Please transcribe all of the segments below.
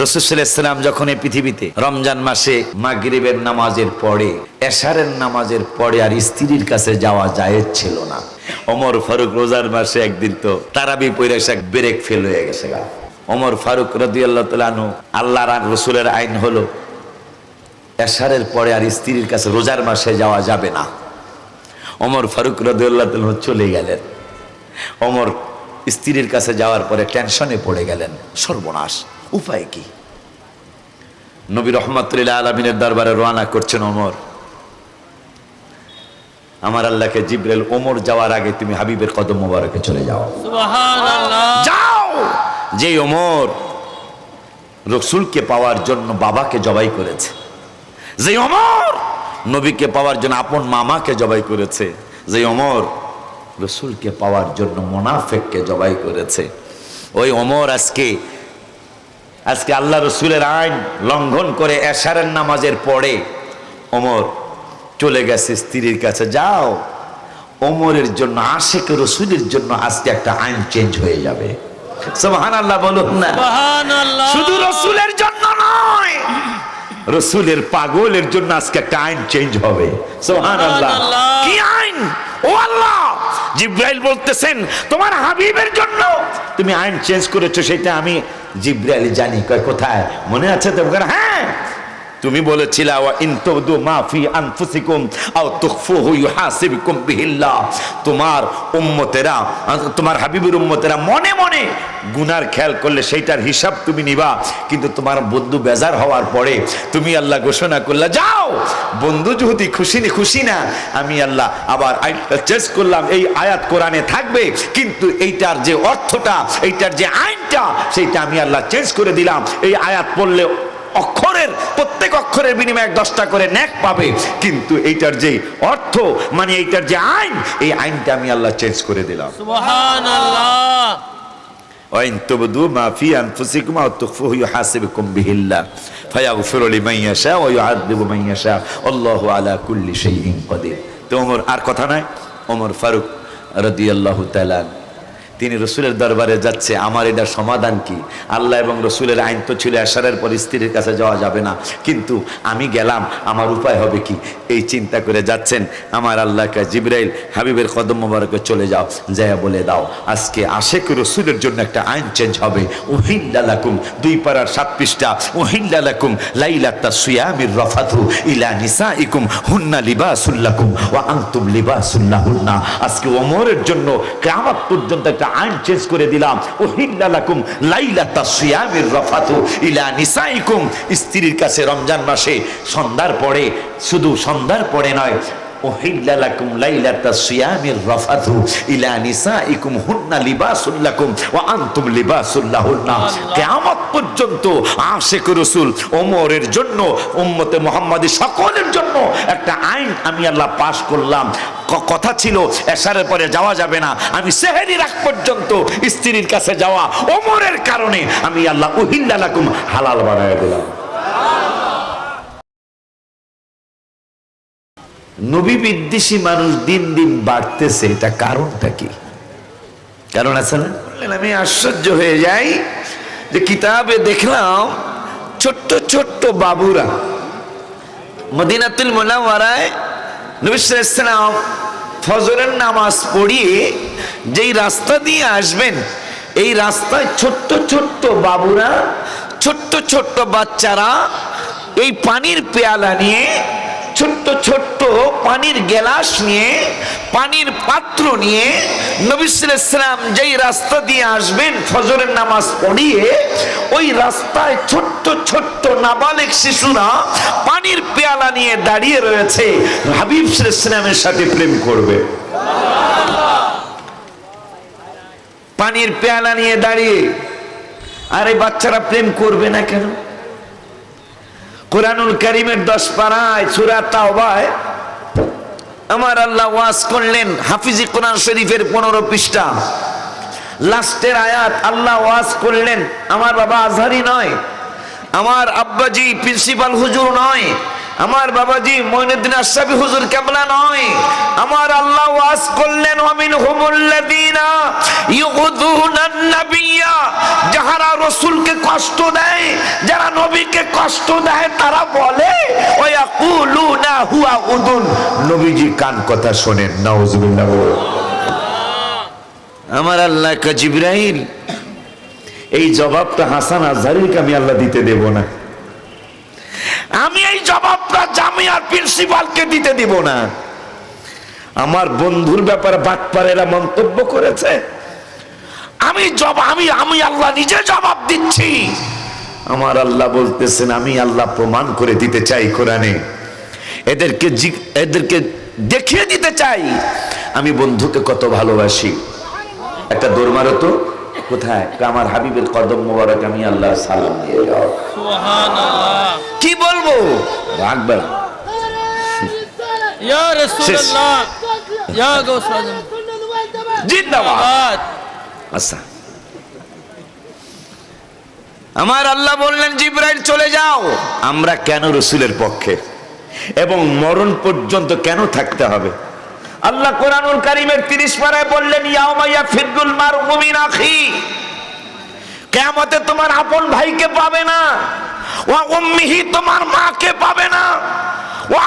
রসুসাল্লাম যখন এই পৃথিবীতে রমজান মাসে মাগরিবের নামাজের পরে এশারের নামাজের পরে আর স্ত্রীর কাছে যাওয়া জায়েজ ছিল না। অমর ফারুক রোজার মাসে একদিন তো তারাবি পৈরা এসে ব্রেক ফেল হয়ে গেছে গা। ওমর ফারুক রদি আল্লাহ তালু আল্লাহ রসুলের আইন হলো, এশারের পরে আর স্ত্রীর কাছে রোজার মাসে যাওয়া যাবে না। অমর ফারুক রদিউল্লাহ তালু চলে গেলেন। অমর স্ত্রীর কাছে যাওয়ার পরে টেনশনে পড়ে গেলেন, সর্বনাশ। উপায় কি? নবী রহমতুল্লাহ আলমিনের দরবারে রওনা করছেন ওমর। আমার আল্লাহকে জিব্রাইল ওমর যাওয়ার আগে তুমি হাবিবের কদম মোবারকে চলে যাও। যাও! যে ওমর রসুলকে পাওয়ার জন্য বাবাকে জবাই করেছে যে অমর নবীকে পাওয়ার জন্য আপন মামাকে জবাই করেছে যে অমর রসুলকে পাওয়ার জন্য মোনাফেককে জবাই করেছে ওই অমর আজকে আজকে আল্লাহ রসুলের আইন লঙ্ঘন করে এশারের নামাজের পরে অমর চলে গেছে স্ত্রীর কাছে যাও ওমরের জন্য আশেক রসুলের জন্য আজকে একটা আইন চেঞ্জ হয়ে যাবে। সোহান আল্লাহ বলুন না। শুধু রসুলের জন্য নয় রসুলের পাগলের জন্য আজকে একটা আইন চেঞ্জ হবে। সোহান আল্লাহ কি আইন? ও আল্লাহ! জিব্রাইল বলতেছেন, তোমার হাবিবের জন্য তুমি আইন চেঞ্জ করেছ, সেটা আমি জিব্রাইল জানি। কোথায়? মনে আছে তো? হ্যাঁ তুমি বলেছিলা, ওয়া ইন বিহিল্লাহ। তোমার উম্মতেরা, তোমার হাবিবের উম্মতেরা মনে মনে গুনার খেয়াল করলে সেইটার হিসাব তুমি নিবা। কিন্তু তোমার বন্ধু বেজার হওয়ার পরে তুমি আল্লাহ ঘোষণা করলা, যাও, বন্ধু যদি খুশি খুশি না। আমি আল্লাহ আবার চেঞ্জ করলাম, এই আয়াত কোরআনে থাকবে, কিন্তু এইটার যে অর্থটা, এইটার যে আইনটা, সেইটা আমি আল্লাহ চেঞ্জ করে দিলাম। এই আয়াত পড়লে অক্ষরের প্রত্যেক অক্ষরের বিনিময়ে এক দশটা করে ন্যাক পাবে কিন্তু এইটার যে অর্থ মানে এইটার যে আইন এই আইনটা আমি আল্লাহ চেঞ্জ করে দিলাম সুবহানাল্লাহ وإن تبدوا ما في أنفسكم أو تخفوه يحاسبكم به الله فيغفر لمن يشاء ويعذب من يشاء والله على كل شيء قدير তো ওমর আর কথা নাই ওমর ফারুক রাদিয়াল্লাহু তাআলা তিনি রসুলের দরবারে যাচ্ছে, আমার এটা সমাধান কি? আল্লাহ এবং রসুলের আইন তো ছিল এশারের পর স্ত্রীর কাছে যাওয়া যাবে না। কিন্তু আমি গেলাম, আমার উপায় হবে কি? এই চিন্তা করে যাচ্ছেন, আমার আল্লাহকে জিব্রাইল হাবিবের কদম মোবারকে চলে যাও যায়া বলে দাও, আজকে আশেক রসুলের জন্য একটা আইন চেঞ্জ হবে। ওহিল্লালাকুম দুই পাড়ার সাত পৃষ্ঠা ওহিল্লালাকুম লাইলাত্তা সুয়ামির রফাথু ইলা নিসাইকুম হুন্না লিবাসুল্লাকুম ওয়া আনতুম লিবাসুল্লাহুন্না আজকে ওমরের জন্য কিয়ামত পর্যন্ত একটা আইন চেঞ্জ করে দিলাম। ওহিল্লালাকুম লাইলাত্তা সুয়ামির রফাথু ইলা নিসাইকুম। স্ত্রীর কাছে রমজান মাসে সন্ধ্যার পরে শুধু সন্ধ্যার পরে নয় লাইলাতা সিয়ামির ইলা নিসাইকুম হুন্না লিবাসুল লাকুম ওয়া আনতুম লিবাসুল লাহুন্না কিয়ামত পর্যন্ত আশিক রাসূল ওমরের জন্য উম্মতে মুহাম্মাদি সকলের জন্য একটা আইন আমি আল্লাহ পাশ করলাম। কথা ছিল এশারের পরে যাওয়া যাবে না। আমি সেহেরি রাখ পর্যন্ত স্ত্রীর কাছে যাওয়া ওমরের কারণে আমি আল্লাহ উহিল্লা হালাল বানায় দিলাম। নবী বিদ্বেষী মানুষ দিন দিন বাড়তেছে, এটা কারণটা কি? কারণ আছে না? আমি আশ্চর্য হয়ে যাই যে কিতাবে দেখলাম ছোট্ট ছোট্ট বাবুরা মদিনাতুল মোলামারায় ফজরের নামাজ পড়িয়ে যেই রাস্তা দিয়ে আসবেন, এই রাস্তায় ছোট্ট ছোট্ট বাবুরা, ছোট্ট ছোট্ট বাচ্চারা এই পানির পেয়ালা নিয়ে ছোট্ট ছোট্ট পানির গেলাস নিয়ে, পানির পাত্র নিয়ে নবিসাম যেই রাস্তা দিয়ে আসবেন ফজরের নামাজ পড়িয়ে, ওই রাস্তায় ছোট্ট ছোট্ট নাবালেক শিশুরা পানির পেয়ালা নিয়ে দাঁড়িয়ে রয়েছে। হাবিব ইসলামের সাথে প্রেম করবে। পানির পেয়ালা নিয়ে দাঁড়িয়ে, আরে বাচ্চারা প্রেম করবে না কেন? কোরআনুল করিমের দশ পাড়ায়, সুরা তাওবায়, আমার আল্লাহ ওয়াজ করলেন হাফিজি কোরআন শরীফের পনেরো পৃষ্ঠা। লাস্টের আয়াত, আল্লাহ ওয়াজ করলেন, আমার বাবা আজহারি নয়, আমার আব্বাজি প্রিন্সিপাল হুজুর নয় আমার বাবাজি মঈনুদ্দিন আশরাফি হুজুর কেবলা নয়। আমার আল্লাহ ওয়াজ করলেন ওয়ামিন হুমুল্লাযিনা ইউযুনান নাবিয়্যা যারা রাসূলকে কষ্ট দেয়, যারা নবীকে কষ্ট দেয়, তারা বলে, ওয়ায়াকুলুনা হুয়া উদুন। নবীজি কান কথা শোনেন, নাউজুবিল্লাহ। আমার আল্লাহ কা জিবরাইল, এই জবাবটা হাসান আজহারিকে আমি আল্লাহ দিতে দেব না। আমি এই জবাবটা জামিয়ার প্রিন্সিপালকে দিতে দিব না। আমার বন্ধুর ব্যাপারে বাটপারেরা মন্তব্য করেছে। আমি জব, আমি আমি আল্লাহ নিজে জবাব দিচ্ছি। আমার আল্লাহ বলতেছেন, আমি আল্লাহ প্রমাণ করে দিতে চাই কোরআনে। এদেরকে এদেরকে দেখিয়ে দিতে চাই। আমি বন্ধুকে কত ভালোবাসি। একটা দৌড় মারো তো। কোথায়? আমার হাবিবের কদম মোবারক আমি আল্লাহ সালাম দিয়ে যাও কি বলব? রাখবে না। আচ্ছা। আমার আল্লাহ বললেন জিব্রাইল চলে যাও। আমরা কেন রসুলের পক্ষে? এবং মরণ পর্যন্ত কেন থাকতে হবে? আল্লাহ কোরআনুল কারিমের তিরিশ পারায় বললেন ইয়াউমাইয়া ফিরদুল মার মুমিন আখি। কেমতে তোমার আপন ভাইকে পাবে না। ও তোমার মাকে পাবে না ও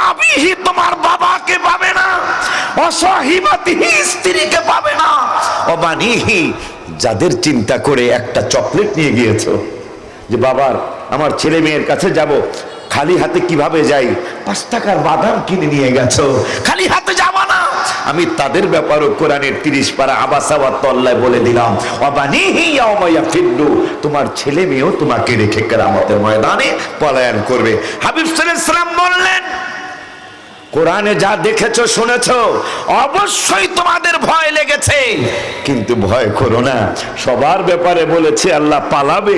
তোমার বাবাকে পাবে না ও স্ত্রীকে পাবে না ও যাদের চিন্তা করে একটা চকলেট নিয়ে গিয়েছো। যে বাবার, আমার ছেলে মেয়ের কাছে যাব, খালি হাতে কীভাবে যাই? পাঁচ টাকার বাদাম কিনে নিয়ে গেছো। খালি হাতে আমি তাদের ব্যাপারও কোরআনের তিরিশ পারা আবাসাবা তল্লায় বলে দিলাম। তোমার ছেলে মেয়েও তোমাকে রেখে কেরামতের ময়দানে পলায়ন করবে। হাবিব আলাইহি বললেন কোরআনে যা দেখেছ, শুনেছো, অবশ্যই তোমাদের ভয় লেগেছে। কিন্তু ভয় করো না, সবার ব্যাপারে বলেছে আল্লাহ পালাবে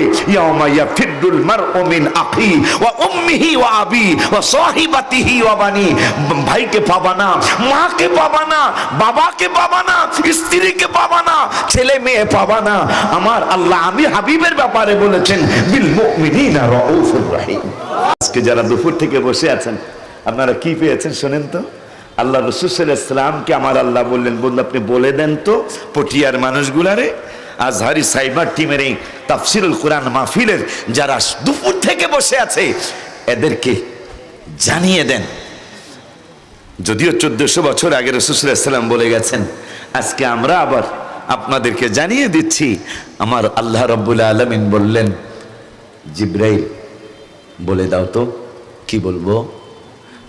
ভাইকে পাবা না, মাকে পাবা না, বাবাকে পাবা না, স্ত্রীকে পাবা না, ছেলে মেয়ে পাবা না। আমার আল্লাহ, আমি হাবিবের ব্যাপারে বলেছেন, বিল মুমিনিনা রাউফুর আজকে যারা দুপুর থেকে বসে আছেন আপনারা কি পেয়েছেন শোনেন তো? আল্লাহ রসুসাল্লামকে আমার আল্লাহ বললেন, বন্ধু, আপনি বলে দেন তো পটিয়ার মানুষগুলারে, আজহারি সাইবার টিমের এই তাফসিরুল কোরআন মাহফিলের যারা দুপুর থেকে বসে আছে, এদেরকে জানিয়ে দেন। যদিও চোদ্দশো বছর আগে রসুসাল্লাম বলে গেছেন, আজকে আমরা আবার আপনাদেরকে জানিয়ে দিচ্ছি। আমার আল্লাহ রব্বুল আলমিন বললেন, জিব্রাইল, বলে দাও তো, কি বলব?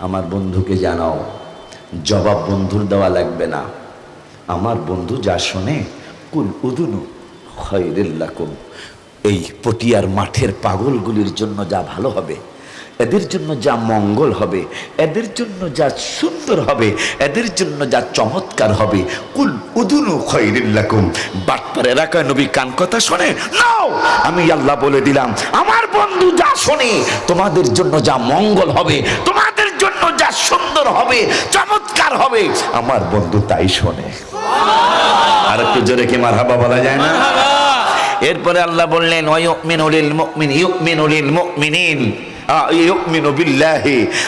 আমার বন্ধুকে জানাও। জবাব বন্ধুর দেওয়া লাগবে না। আমার বন্ধু যা শোনে, কুল উদুনু খৈরিল্লাকুম এই পটিয়ার মাঠের পাগলগুলির জন্য যা ভালো হবে, এদের জন্য যা মঙ্গল হবে, এদের জন্য যা সুন্দর হবে, এদের জন্য যা চমৎকার হবে, কুল উদুনু খৈরিল্লাকুম বাটপার এলাকায় নবী কান কথা শোনে, নাও, আমি আল্লাহ বলে দিলাম, আমার বন্ধু যা শোনে, তোমাদের জন্য যা মঙ্গল হবে, তোমাদের জন্য যা সুন্দর হবে চমৎকার হবে আমার বন্ধু তাই শোনে। আর একটু জোরে কি মারহাবা বলা যায় না? এরপরে আল্লাহ বললেন ওয়ায়ুমিনুলিল মুমিন ইউমিনুলিল মুমিনিন। আ, ইউমিনু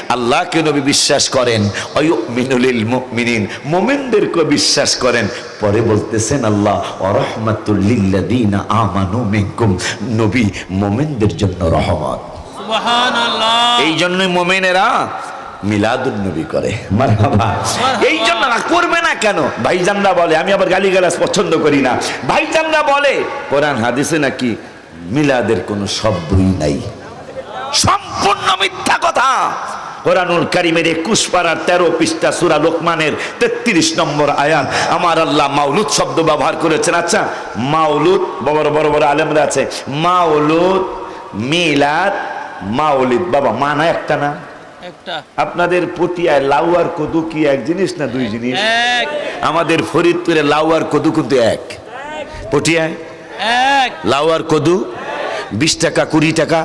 আল্লাহকে নবী বিশ্বাস করেন অয়ুমিনুলিল মুমিনিন। মুমিনদেরকে বিশ্বাস করেন। পরে বলতেছেন আল্লাহ আমানু মিনকুম। নবী মুমিনদের জন্য রহমত। এই জন্যই মোমেনেরা মিলাদুন নবী করে মারহাবা এই জন্য না করবে না কেন? ভাইজানরা বলে, আমি আবার গালিগালাজ পছন্দ করি না। ভাইজানরা বলে, কোরআন হাদিসে নাকি মিলাদের কোনো শব্দই নাই। সম্পূর্ণ মিথ্যা কথা। কোরআনুল কারিমের একুশ পাড়ার তেরো পৃষ্ঠা সুরা লোকমানের তেত্রিশ নম্বর আয়াত, আমার আল্লাহ মাউলুদ শব্দ ব্যবহার করেছেন। আচ্ছা মাউলুদ বড় বড় বড় আলেমরা আছে। মাউলুদ মিলাদ মাউলিদ বাবা, মানা একটা না? আপনাদের পটিয়ায় লাউ আর কদু কি এক জিনিস না দুই জিনিস? আমাদের ফরিদপুরে লাউ আর কদু কিন্তু এক। পটিয়ায়? লাউ আর কদু বিশ টাকা কুড়ি টাকা।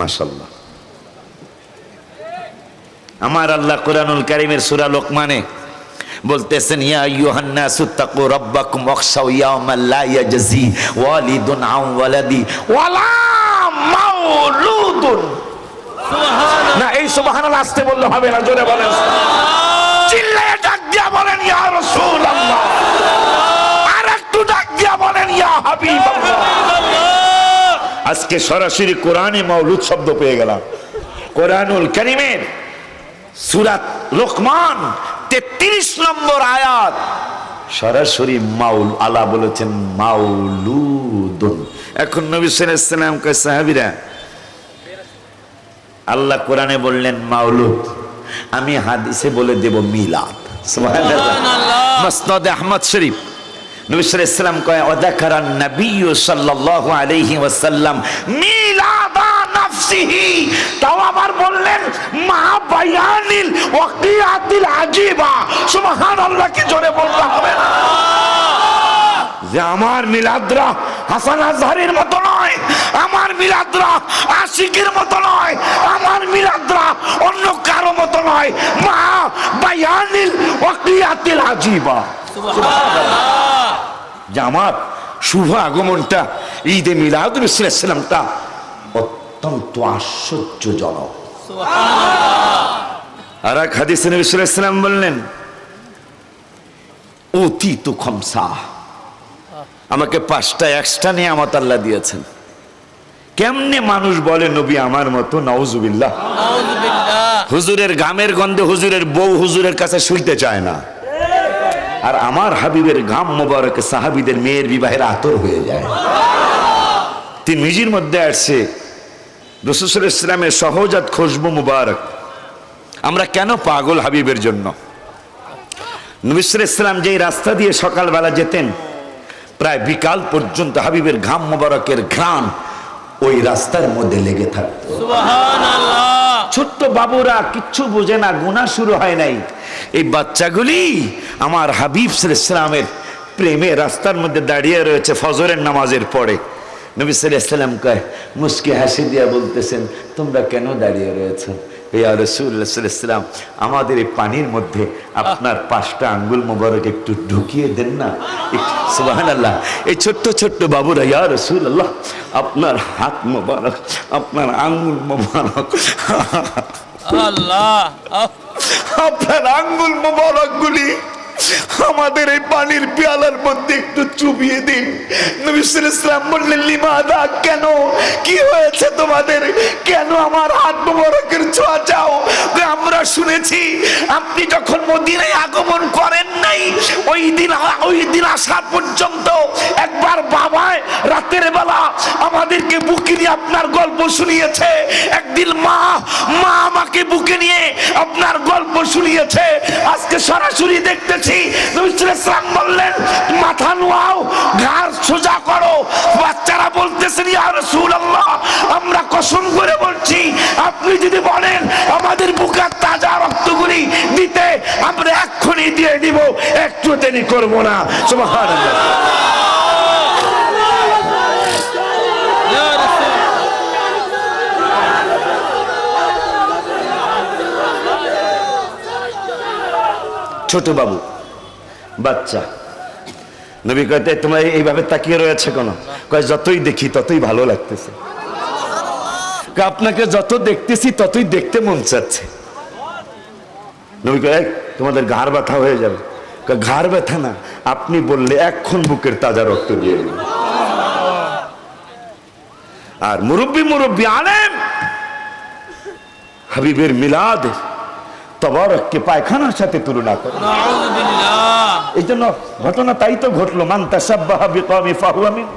মাসাল্লাহ আমার আল্লাহ কোরআনুল কারিমের সূরা লোকমানে বলতেছেন ইয়া আইয়ুহান সুত্তাকু রাব্বাকুম ওয়াখশাউ ইয়াওমান লা ইয়াজজি ওয়ালিদুন আন ওয়ালাদি ওয়ালা মাউলুদুন। না এই সুবহানাল্লাহ আসতে বললে হবে না জোরে বলেন। চিল্লায়ে ডাক দিয়া বলেন ইয়া রাসূলুল্লাহ। আর একটু ডাক দিয়া বলেন ইয়া হাবিবাল্লাহ। আজকে সরাসরি কোরআনে মাউলুদ শব্দ পেয়ে গেলাম। কোরআনুল কারিমের সুরাত লোকমান তেত্রিশ নম্বর আয়াত। সরাসরি মাউল আলা বলেছেন মাউলুদুন এখন নবী সাল্লাম কয় সাহাবিরা আল্লাহ কোরআনে বললেন মাউলুদ আমি হাদিসে বলে দেব মিলাদ। মাসনাদ আহমদ শরীফ কয় ওয়াদাকারান নবী সাল্লাল্লাহু আলাইহি ওয়াসাল্লাম মিলাদা নাফসিহি। তাও আবার বললেন মা বায়ানিল ওয়াকিয়াতিল আজিবা। সুবহানাল্লাহ কি জোরে বলতে হবে না। যে আমার মিলাদরা হাসান আজহারের মতো নয় আমার মিলাদরা আশিকের মতো নয় আমার মিলাদরা অন্য কারও মতো নয় মা বায়ানিল ওয়াকিয়াতিল আজিবা। আমার শুভ আগমনটা, ঈদে ইসলামটা অত্যন্ত আশ্চর্যজনক। আর এক হাদিসে বললেন অতি তো খমসা, আমাকে পাঁচটা এক্সট্রা নিয়ামত আল্লাহ দিয়েছেন। কেমনে মানুষ বলে, নবী আমার মতো নাউযুবিল্লাহ হুজুরের গামের গন্ধে হুজুরের বউ হুজুরের কাছে শুইতে চায় না। আর আমার হাবিবের গাম মোবারকে সাহাবিদের মেয়ের বিবাহের আতর হয়ে যায়। তিনি নিজের মধ্যে আসছে রসুসুল ইসলামের সহজাত খুশবু মুবারক। আমরা কেন পাগল হাবিবের জন্য? নবিসুল ইসলাম যেই রাস্তা দিয়ে সকালবেলা যেতেন, প্রায় বিকাল পর্যন্ত হাবিবের ঘাম মোবারকের ঘ্রাণ ওই রাস্তার মধ্যে লেগে থাকত। ছোট্ট বাবুরা কিচ্ছু বোঝে না, গুণা শুরু হয় নাই। এই বাচ্চাগুলি আমার হাবিব ইসলামের প্রেমে রাস্তার মধ্যে দাঁড়িয়ে রয়েছে ফজরের নামাজের পরে। নবী সাল্লাম কয়, মুসকি হাসি দিয়া বলতেছেন, তোমরা কেন দাঁড়িয়ে রয়েছ? ইয়া রসুল্লাহাম আমাদের এই পানির মধ্যে আপনার পাঁচটা আঙ্গুল মোবারক একটু ঢুকিয়ে দেন না? সুবাহান আল্লাহ এই ছোট্ট ছোট্ট বাবুরা ইয়া রসুল আল্লাহ আপনার হাত মোবারক আপনার আঙ্গুল মোবারক। আল্লাহ আপনার আঙ্গুল মোবারক গুলি আমাদের এই পানির পেয়ালার মধ্যে একটু চুবিয়ে দিন। নবী ইসলাম বললেন লিমা লিমাদা কেন? কি হয়েছে তোমাদের? কেন আমার হাত মোবারকের ছোঁয়া চাও? আমরা শুনেছি, আপনি যখন মদিনায় আগমন করেন নাই। ওই দিন ওই দিন আসা পর্যন্ত একবার বাবায় রাতের বেলা আমাদেরকে বুকে নিয়ে আপনার গল্প শুনিয়েছে। একদিন মা মা আমাকে বুকে নিয়ে আপনার গল্প শুনিয়েছে। আজকে সরাসরি দেখতেছি ইসলাম বললেন, মাথা নোয়াও, ঘাড় সোজা করো। বাচ্চারা বলতেছেন, ইয়া রাসূলুল্লাহ, আমরা কসম করে বলছি, আপনি যদি বলেন আমাদের বুকের তাজা রক্তগুলি দিতে, আমরা এক্ষুনি দিয়ে দিব। একটু দেরি করব না। ছোট বাবু, বাচ্চা। নবী কয়তে, তোমরা এইভাবে তাকিয়ে রয়েছে কেন? কয়, যতই দেখি ততই ভালো লাগতেছে। আপনাকে যত দেখতেছি ততই দেখতে মন চাচ্ছে। নবী কয় তোমাদের ঘাড় ব্যথা হয়ে যাবে। ঘাড় ব্যথা না আপনি বললে এক্ষণ বুকের তাজা রক্ত দিয়ে আর মুরব্বী মুরব্বী আলেম হাবিবের মিলাদ তবরককে পায়খানার সাথে তুলনা করে এই জন্য ঘটনা তাই তো ঘটলো মান তাসাব্বাহা বিকওমি ফাহুয়া মিন।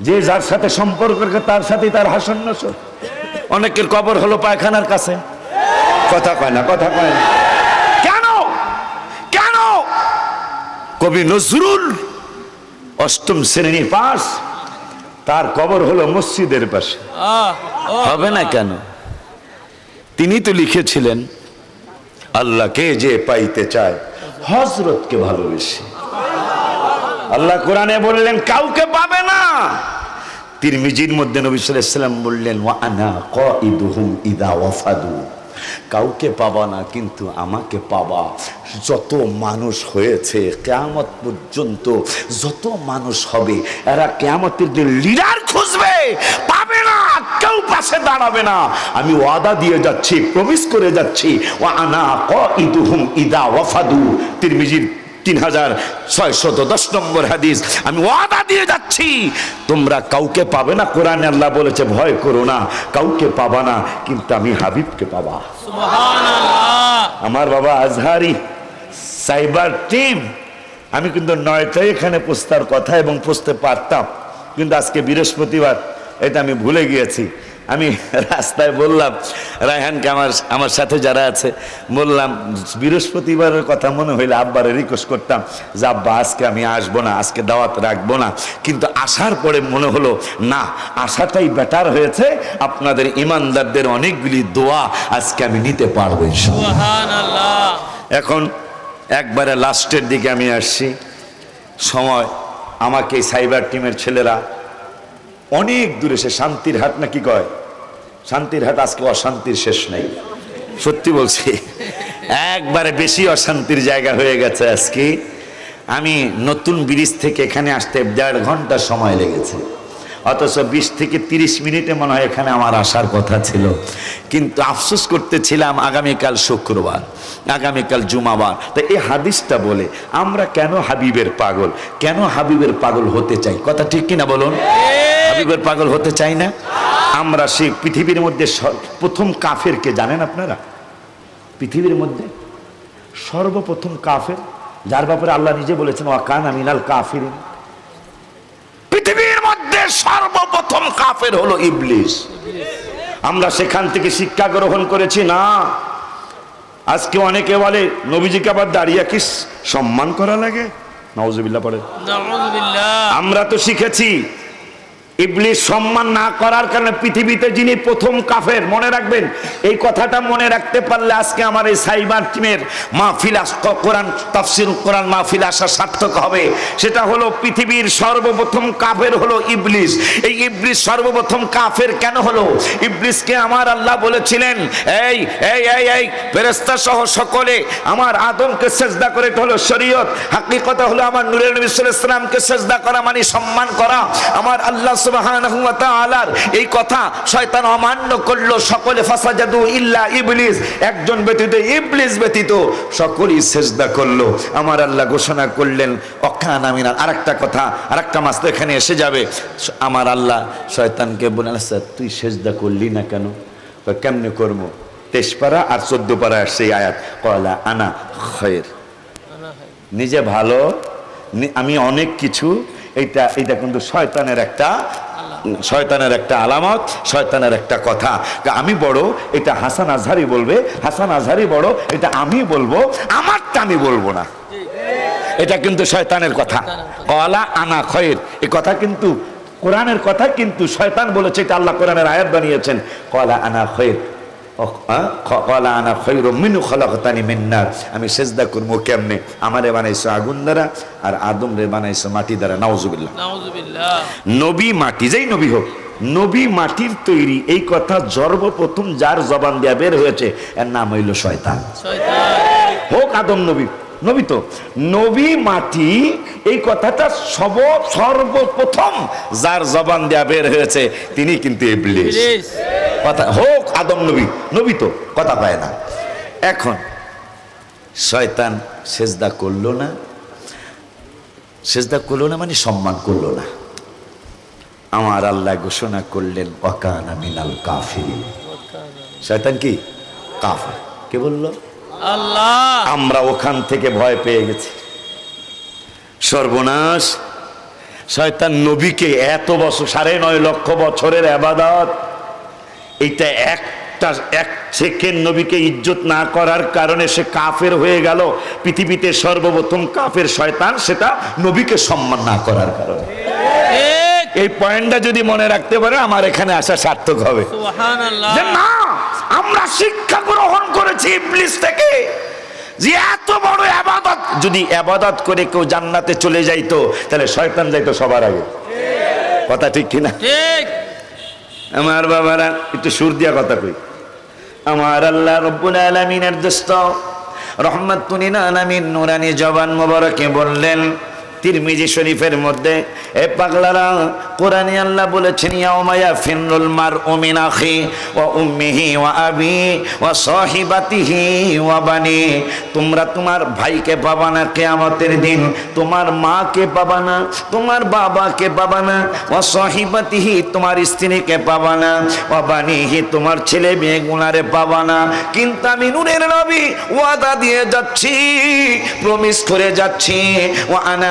যে যার সাথে সম্পর্ক তার সাথে তার হাসন অনেকের কবর হলো পায়খানার কাছে। কথা কয় না কথা কয় না কেন কেন কবি নজরুল অষ্টম শ্রেণি পাস তার কবর হলো মসজিদের পাশে। হবে না কেন? তিনি তো লিখেছিলেন আল্লাহকে যে পাইতে চায় হজরতকে ভালোবেসে। আল্লাহ কোরআনে বললেন কাউকে পাবে না। তিরমিজির মধ্যে নবী সাল্লাম বললেন ওয়া আনা কাইদুহুম ইদা ওয়াফাদু। কাউকে পাবা না, কিন্তু আমাকে পাবা। যত মানুষ হয়েছে, কেয়ামত পর্যন্ত যত মানুষ হবে, এরা কেয়ামতের যে লিডার খুঁজবে। পাবে না, কেউ পাশে দাঁড়াবে না। আমি ওয়াদা দিয়ে যাচ্ছি, প্রমিস করে যাচ্ছি ও আনা ক ইদুহুম ইদা ওয়াফাদু। তিরমিজির তিন হাজার ছয়শত দশ নম্বর হাদিস। আমি ওয়াদা দিয়ে যাচ্ছি তোমরা কাউকে পাবে না কোরআনে আল্লাহ বলেছে ভয় করো না কাউকে পাবা না কিন্তু আমি হাবিবকে পাবা। আমার বাবা আজহারি সাইবার টিম। আমি কিন্তু নয়টায় এখানে পোস্তার কথা এবং পুষতে পারতাম কিন্তু আজকে বৃহস্পতিবার এটা আমি ভুলে গিয়েছি। আমি রাস্তায় বললাম রায়হানকে আমার আমার সাথে যারা আছে বললাম বৃহস্পতিবারের কথা মনে হইলে আব্বারে রিকোয়েস্ট করতাম যে আব্বা আজকে আমি আসব না আজকে দাওয়াত রাখব না। কিন্তু আসার পরে মনে হলো না আসাটাই বেটার হয়েছে। আপনাদের ইমানদারদের অনেকগুলি দোয়া আজকে আমি নিতে পারব এখন একবারে লাস্টের দিকে আমি আসছি। সময় আমাকে সাইবার টিমের ছেলেরা অনেক দূরে, সে শান্তির হাট না কি কয়? শান্তির হাট আজকে অশান্তির শেষ নাই। সত্যি বলছি, একবারে বেশি অশান্তির জায়গা হয়ে গেছে আজকে। আমি নতুন ব্রিজ থেকে এখানে আসতে দেড় ঘণ্টা সময় লেগেছে। অথচ বিশ থেকে তিরিশ মিনিটে মনে হয় এখানে আমার আসার কথা ছিল। কিন্তু আফসোস করতেছিলাম আগামীকাল শুক্রবার আগামীকাল জুমাবার। তো এই হাদিসটা বলে আমরা কেন হাবিবের পাগল? কেন হাবিবের পাগল হতে চাই? কথা ঠিক কিনা বলুন? হাবিবের পাগল হতে চাই না? আমরা সেই পৃথিবীর মধ্যে প্রথম কাফেরকে জানেন আপনারা? পৃথিবীর মধ্যে সর্বপ্রথম কাফের যার ব্যাপারে আল্লাহ নিজে বলেছেন ওয়াকান আমিনাল কাফির পৃথিবীর মধ্যে সর্বপ্রথম কাফের হলো ইবলিস। আমরা সেখান থেকে শিক্ষা গ্রহণ করেছি না। আজকে অনেকে বলে নবীজিকে আবার দাঁড়িয়ে কি সম্মান করা লাগে? পড়ে। আমরা তো শিখেছি ইবলিস সম্মান না করার কারণে পৃথিবীতে যিনি প্রথম কাফের, মনে রাখবেন, এই কথাটা মনে রাখতে পারলে আজকে আমার এই সাইবার টিমের মাহফিল কোরআন তাফসির কোরআন মাহফিল আসা সার্থক হবে। সেটা হলো পৃথিবীর সর্বপ্রথম কাফের হলো ইবলিস। এই ইবলিস সর্বপ্রথম কাফের কেন হলো? ইবলিসকে আমার আল্লাহ বলেছিলেন, এই এই এই এই ফেরেস্তা সহ সকলে আমার আদমকে সেজদা করে হলো শরীয়ত। হাকিকতা হলো আমার নূরের নবী সাল্লাল্লাহু আলাইহি সাল্লামকে সেজদা করা মানে সম্মান করা। আমার আল্লাহ এই কথা শয়তান অমান্য করল সকলে, ফাসাজাদু ইল্লা ইবলিস। একজন ব্যতীত ইবলিস ব্যতীত সকলেই সেজদা করল। আমার আল্লাহ ঘোষণা করলেন অখান আমিনা আরেকটা কথা, আরেকটা মাস এখানে এসে যাবে। আমার আল্লাহ শয়তানকে বলেন স্যার তুই সেজদা করলি না কেন? কেমনে করব? তেইশ আর চোদ্দ পারা আসছে আয়াত। কলা আনা খয়ের নিজে ভালো আমি অনেক কিছু এইটা এটা কিন্তু শয়তানের একটা শয়তানের একটা আলামত, শয়তানের একটা কথা। আমি বড়, এটা হাসান আজহারি বলবে, হাসান আজহারি বড়, এটা আমি বলব, আমারটা আমি বলব না। এটা কিন্তু শয়তানের কথা। কলা আনা খয়ের এই কথা কিন্তু, কোরআনের কথা কিন্তু শয়তান বলেছে, এটা আল্লাহ কোরআনের আয়াত বানিয়েছেন। কলা আনা খয়ের কলা আনা খৈর মিনু খলাকতানি মিন্নার আমি সেজদা করব কেমনে? আমারে বানাইছো আগুন দ্বারা আর আদম রে বানাইছো মাটি দ্বারা। নাউজুবিল্লাহ। নবী মাটি যেই নবী হোক নবী মাটির তৈরি এই কথা সর্বপ্রথম যার জবান দেয়া বের হয়েছে এর নাম হইল শয়তান। শয়তান। হোক আদম নবী নবী তো। নবী মাটি এই কথাটা সব সর্বপ্রথম যার জবান দেয়া বের হয়েছে তিনি কিন্তু ইবলিস। কথা হোক আদম নবী নবী তো কথা পায় না। এখন শয়তান সেজদা করল না সেজদা করল না মানে সম্মান করল না। আমার আল্লাহ ঘোষণা করলেন অকানা মিনাল কাফির শয়তান কি? কাফা কে বলল? আল্লাহ। আমরা ওখান থেকে ভয় পেয়ে গেছি। সর্বনাশ, শয়তান নবীকে এত বছর, সাড়ে নয় লক্ষ বছরের আবাদত, এইটা একটা, এক সেকেন্ড নবীকে ইজ্জত না করার কারণে সে কাফের হয়ে গেল। পৃথিবীতে সর্বপ্রথম কাফের শয়তান, সেটা নবীকে সম্মান না করার কারণে। এই পয়েন্টটা যদি মনে রাখতে পারে আমার এখানে আসা সার্থক হবে। না আমরা শিক্ষা গ্রহণ করেছি ইবলিস থেকে যে এত বড় আবাদত। যদি আবাদত করে কেউ জান্নাতে চলে যাইতো তাহলে শয়তান যাইতো সবার আগে। কথা ঠিক কিনা? ঠিক। আমার বাবারা একটু সুর দিয়া কথা কই। আমার আল্লাহ রব্বুল আলামিনের দোস্ত রহমাতুনিন আলামিন নুরানি জবান মোবারকে বললেন তিরমিজি শরীফের মধ্যে, এ পাগলারা, কোরআনে আল্লাহ বলেছেন ইয়াউমায়া ফিনরুল মার উমিন আখি ওয়া উম্মিহি ওয়া আবি ওয়া সাহিবাতিহি ওয়া বানি। তোমরা তোমার ভাইকে পাবা না কিয়ামতের দিন, তোমার মাকে পাবা না, তোমার বাবাকে পাবা না, ওয়া সাহিবাতিহি তোমার স্ত্রীকে পাবা না, ওয়া বানিহি তোমার ছেলে মেয়ে গুনারে পাবা না। কিন্তু আমি নুনের নবী ওয়াদা দিয়ে যাচ্ছি, প্রমিস করে যাচ্ছি ও আনা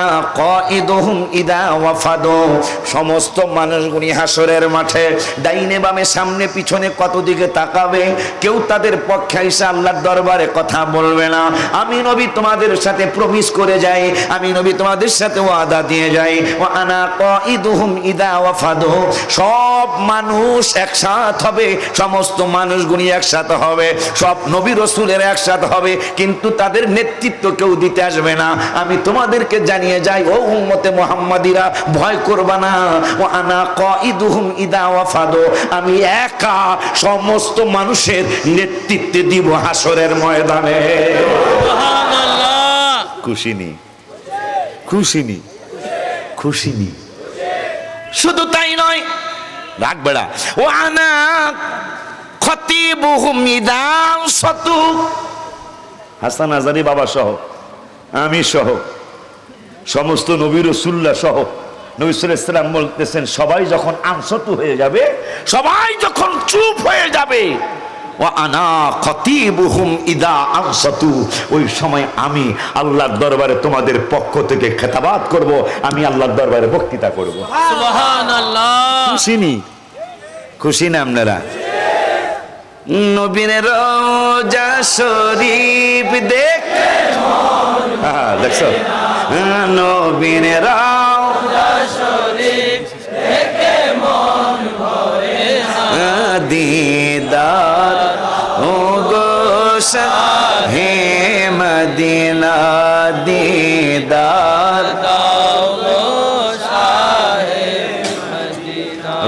সমস্ত মানুষগুলি হাসরের মাঠে ডাইনে বামে সামনে পিছনে কত দিকে তাকাবে, কেউ তাদের পক্ষে এসে আল্লাহর দরবারে কথা বলবে না। আমি নবী তোমাদের সাথে প্রমিস করে যাই, আমি নবী তোমাদের সাথে ওয়াদা দিয়ে যাই। ও আনা কাইদুহুম ইদা ওয়াফাদু। সব মানুষ একসাথ হবে, সমস্ত মানুষগুলি একসাথে হবে, সব নবী রসুলের একসাথে হবে, কিন্তু তাদের নেতৃত্ব কেউ দিতে আসবে না। আমি তোমাদেরকে জানিয়ে যাই ও উম্মতে মোহাম্মদিরা ভয় করবা না। ও আনা কাইদুহুম ইদা ওয়াফাদু। আমি একা সমস্ত মানুষের নেতৃত্বে দিব হাসরের ময়দানে। সুবহানাল্লাহ। খুশি নি খুশি নি খুশি নি শুধু তাই নয় রাগ বেড়া। ও আনা খতিবুহুম ইদাম সতু হাসান আজারি বাবা সহ আমি সহ। সমস্ত নবী রসুল্লাহ সহ নবী সাল্লাম বলতেছেন সবাই যখন আনসতু হয়ে যাবে সবাই যখন চুপ হয়ে যাবে ওই সময় আমি আল্লাহর দরবারে তোমাদের পক্ষ থেকে খেতাবাত করব আমি আল্লাহর দরবারে বক্তৃতা করব। সুবহানাল্লাহ। খুশি নি? খুশি না আপনারা? নবীনের রোজা শরীফ দেখ হ্যাঁ দেখছ? হ্যাঁ, নবীনের রোজা হ্যাঁ, দিদার ও গোস হে মদিনা দিদার।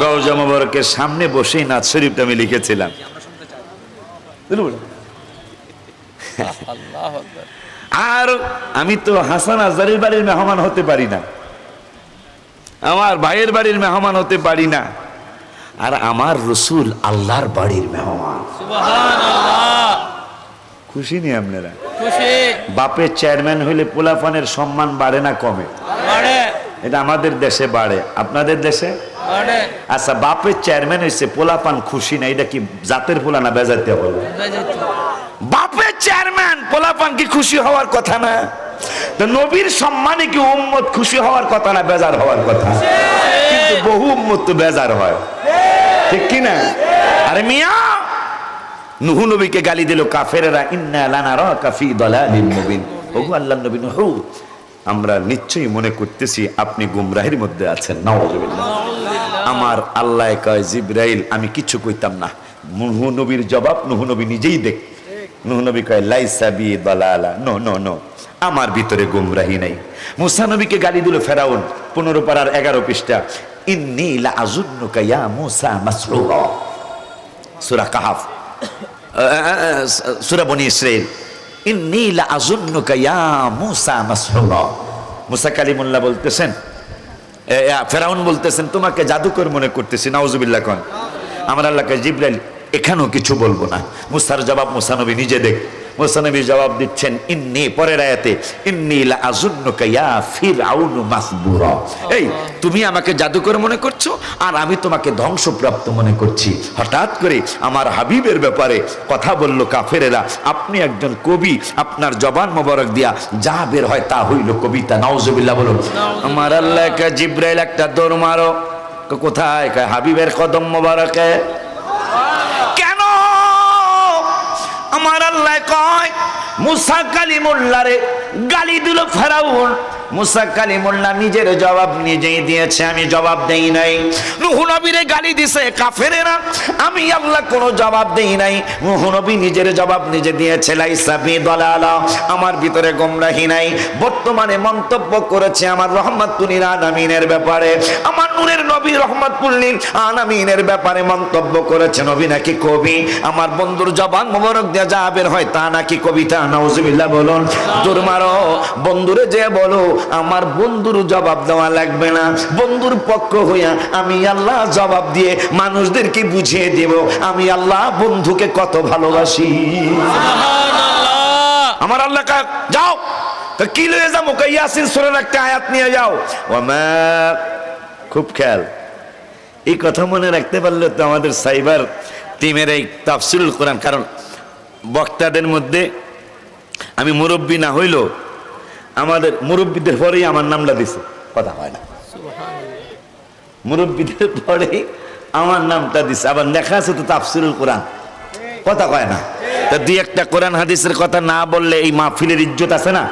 রওজা মোবারকের সামনে বসেই নাচ শরীফটা আমি লিখেছিলাম। বুঝলো? আল্লাহু আর আমি তো হাসান আজারের বাড়ির মেহমান হতে পারি না। আমার ভাইয়ের বাড়ির মেহমান হতে পারি না। আর আমার রসুল আল্লাহর বাড়ির মেহমান। খুশি নেই আপনারা? বাপের চেয়ারম্যান হইলে পোলাফানের সম্মান বাড়ে না কমে? এটা আমাদের দেশে বাড়ে। আপনাদের দেশে? আচ্ছা বাপের চেয়ারম্যান হয়েছে পোলাপান খুশি না? এটা কি জাতের পোলা না বেজাতে হবে পোলাপান কি খুশি হওয়ার কথা না? নবীর সম্মানে কি উম্মত খুশি হওয়ার কথা না বেজার হওয়ার কথা? কিন্তু বহু উম্মত তো বেজার হয়। ঠিক কি না? আরে মিয়া, নুহু নবীকে গালি দিল, কাফেরেরা, ইন্না লানারাকা ফি দালালিন মুবিন। ওগো আল্লাহর নবী নুহু, আমরা নিশ্চয়ই মনে করতেছি আপনি গুমরাহির মধ্যে আছেন। আমার আল্লাহ কয়, জিব্রাইল, আমি কিছু কইতাম না। নুহু নবীর জবাব নুহু নবী নিজেই দেখ নুহু নবী কয়, লাইসা বি দালালা। No no no. আমার ভিতরে গুমরাহি নাই। মুসা নবীকে গালি দিল ফেরাউন, পনেরো পাড়ার এগারো পৃষ্ঠা। ইন্নী লা আজুন্নুকা ইয়া মুসা মাসরুরা। সূরা কাহাফ। সূরা বনি ইসরাইল ইন্নী লা আজুন্নুকা ইয়া মুসা মাসরুরা। মুসা কালিমুল্লাহ বলতেছেন ফেরাউন বলতেছেন, তোমাকে জাদুকর মনে করতেছি, নাউজুবিল্লাহ কন। আমার আল্লাহকে জিব্রাইল এখানেও কিছু বলব না। মুসার জবাব মুসানবী নিজে দেখ। মুসানবী জবাব দিচ্ছেন ইন্নি পরের আয়াতে ইন্নি এই তুমি আমাকে জাদুকর মনে করছ আর আমি তোমাকে ধ্বংসপ্রাপ্ত মনে করছি। হঠাৎ করে আমার হাবিবের ব্যাপারে কথা বলল কাফেরেরা আপনি একজন কবি আপনার জবান মোবারক দিয়া যা বের হয় তা হইল কবিতা। নাউজুবিল্লাহ বলুন। আমার আল্লাহ জিব্রাইল একটা দৌড় মারো। কোথায়? হাবিবের কদম মোবারকে। আল্লাহ কয় মুসা কালিমুল্লারে গালি দিল ফেরাউন। জবাব নিজেই দিয়েছে, আমি জবাব নাই। গালি দিছে আমি কোনো জবাব নাই। নিজের জবাব নিজে দিয়েছে আমার ভিতরে গোমরাহি নাই। বর্তমানে মন্তব্য করেছে আমার রহমাতুল্লিল আলামিনের ব্যাপারে। আমার নূরের নবী রহমাতুল্লিল আলামিনের ব্যাপারে মন্তব্য করেছে, নবী নাকি কবি? আমার বন্ধুর জবান মোবারক দেয়া যা বের হয়, তা নাকি কবিতা? নাউজুবিল্লাহ বলুন দূর মারো। বন্ধুরে যে বলো আমার বন্ধুর জবাব দেওয়া লাগবে না। বন্ধুর পক্ষ হইয়া আমি আল্লাহ জবাব দিয়ে মানুষদেরকে বুঝিয়ে দেব আমি আল্লাহ বন্ধুকে কত ভালোবাসি। আমার আল্লাহ যাও তো কি লয়ে যাব? ইয়াসিন সূরার একটা আয়াত নিয়ে যাও। ওমা খুব খেয়াল। এই কথা মনে রাখতে পারলে তো আমাদের সাইবার টিমের এই তাফসিরুল কোরআন কারণ বক্তাদের মধ্যে আমি মুরব্বী না হইল আমাদের মুরব্বীদের পরেই আমার নামটা দিছে। কথা হয় না। মুরব্বীদের পরেই আমার নামটা দিছে। আবার লেখা আছে তো তাফসিরুল কোরআন। কথা কয় না। তা দুই একটা কোরআন হাদিসের কথা না বললে এই মাহফিলের ইজ্জত আছে না?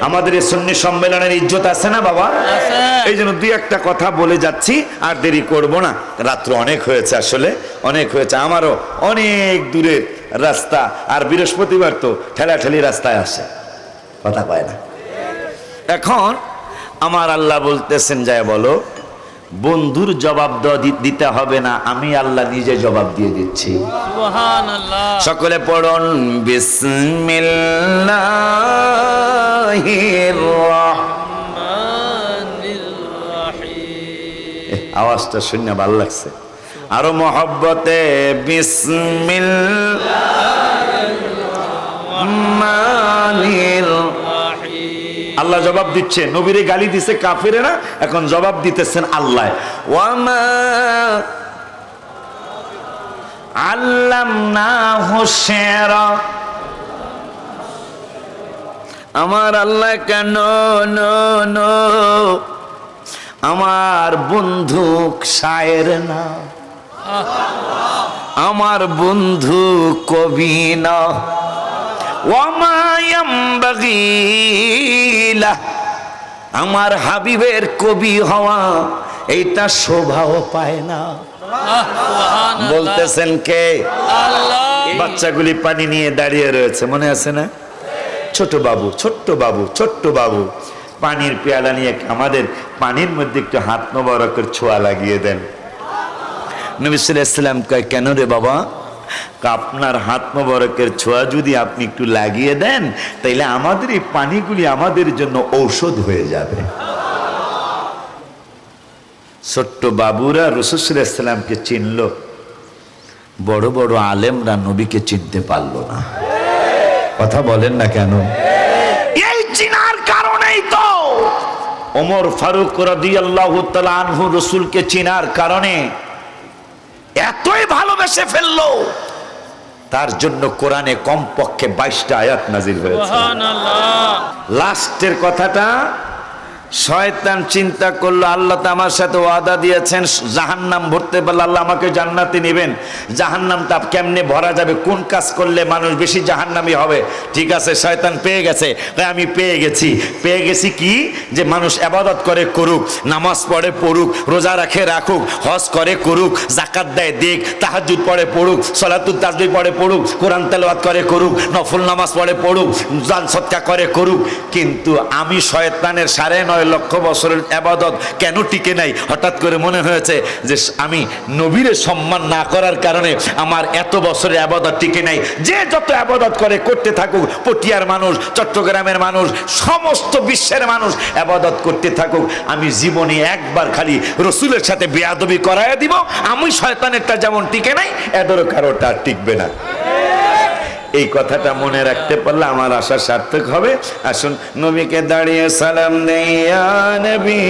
আমাদের এই সন্নি সম্মেলনের ইজ্জত আছে না বাবা। এই জন্য দুই একটা কথা বলে যাচ্ছি আর দেরি করব না। রাত্র অনেক হয়েছে আসলে অনেক হয়েছে। আমারও অনেক দূরের রাস্তা। আর বৃহস্পতিবার তো ঠেলাঠেলি রাস্তায় আসে। কথা কয় না। এখন আমার আল্লাহ বলতেছেন যায় বলো বন্ধুর জবাব দিতে হবে না আমি আল্লাহ নিজে জবাব দিয়ে দিচ্ছি। সকলে পড়ন আওয়াজটা শুনে ভালো লাগছে। আরও মহব্বতে বিসমিল্লাহির আল্লাহ জবাব দিচ্ছে, নবীরে গালি দিছে কাফিরেরা, এখন জবাব দিতেছেন আল্লাহ। হোসেরা আমার আল্লাহ কেন আমার বন্ধু শায়ের না। আমার বন্ধু কবি না। আমার হাবিবের কবি হওয়া এইটা শোভাও পায় না। বলতেছেন কে? বাচ্চাগুলি পানি নিয়ে দাঁড়িয়ে রয়েছে মনে আছে না? ছোট বাবু ছোট্ট বাবু ছোট্ট বাবু পানির পেয়ালা নিয়ে আমাদের পানির মধ্যে একটু হাত মোবারকের ছোঁয়া লাগিয়ে দেন। নবিসাম কয় কেন রে বাবা? আপনার হাত মোবারকের ছোঁয়া যদি আপনি একটু লাগিয়ে দেন, তাইলে আমাদের এই পানিগুলি আমাদের জন্য ঔষধ হয়ে যাবে। ছোট্ট বাবুরা রসুসামকে চিনল। বড় বড় আলেমরা নবীকে চিনতে পারল না। কথা বলেন না কেন? এই চিনার কারণেই তো ওমর ফারুক রাদিয়াল্লাহু তাআলা আনহু রসুলকে চিনার কারণে এতই ভালোবেসে ফেলল। তার জন্য কোরআনে কমপক্ষে বাইশটা আয়াত নাজিল হয়েছে। লাস্টের কথাটা শয়তান চিন্তা করল, আল্লাহ তো আমার সাথে ওয়াদা দিয়েছেন, জাহান্নাম ভরতে পারলে আল্লাহ আমাকে জান্নাতে নেবেন। জাহান্নামটা কেমনে ভরা যাবে, কোন কাজ করলে মানুষ বেশি জাহান্নামি হবে? ঠিক আছে, শয়তান পেয়ে গেছে, তাই আমি পেয়ে গেছি। পেয়ে গেছি কি? যে মানুষ আবাদত করে করুক, নামাজ পড়ে পড়ুক, রোজা রাখে রাখুক, হজ করে করুক জাকাত দেয় দিক তাহাজুদ পড়ে পড়ুক, সলাতুল তাজবি পড়ে পড়ুক, কোরআন তেলাওয়াত করে করুক, নফল নামাজ পড়ে পড়ুক জান সৎকা করে করুক। কিন্তু আমি শয়তানের সাড়ে নয় লক্ষ বছরের আবাদত কেন টিকে নাই? হঠাৎ করে মনে হয়েছে যে আমি নবীরে সম্মান না করার কারণে আমার এত বছরের আবাদত টিকে নাই। যে যত আবাদত করে, করতে থাকুক, পটিয়ার মানুষ, চট্টগ্রামের মানুষ, সমস্ত বিশ্বের মানুষ আবাদত করতে থাকুক, আমি জীবনে একবার খালি রসুলের সাথে বেয়াদবি করাইয়া দিব। আমি শয়তানেরটা যেমন টিকে নাই, এদেরও কারোটা টিকবে না। এই কথাটা মনে রাখতে পারলে আমার আশা সার্থক হবে। আসুন নবীকে দাঁড়িয়ে সালাম নেই নবী।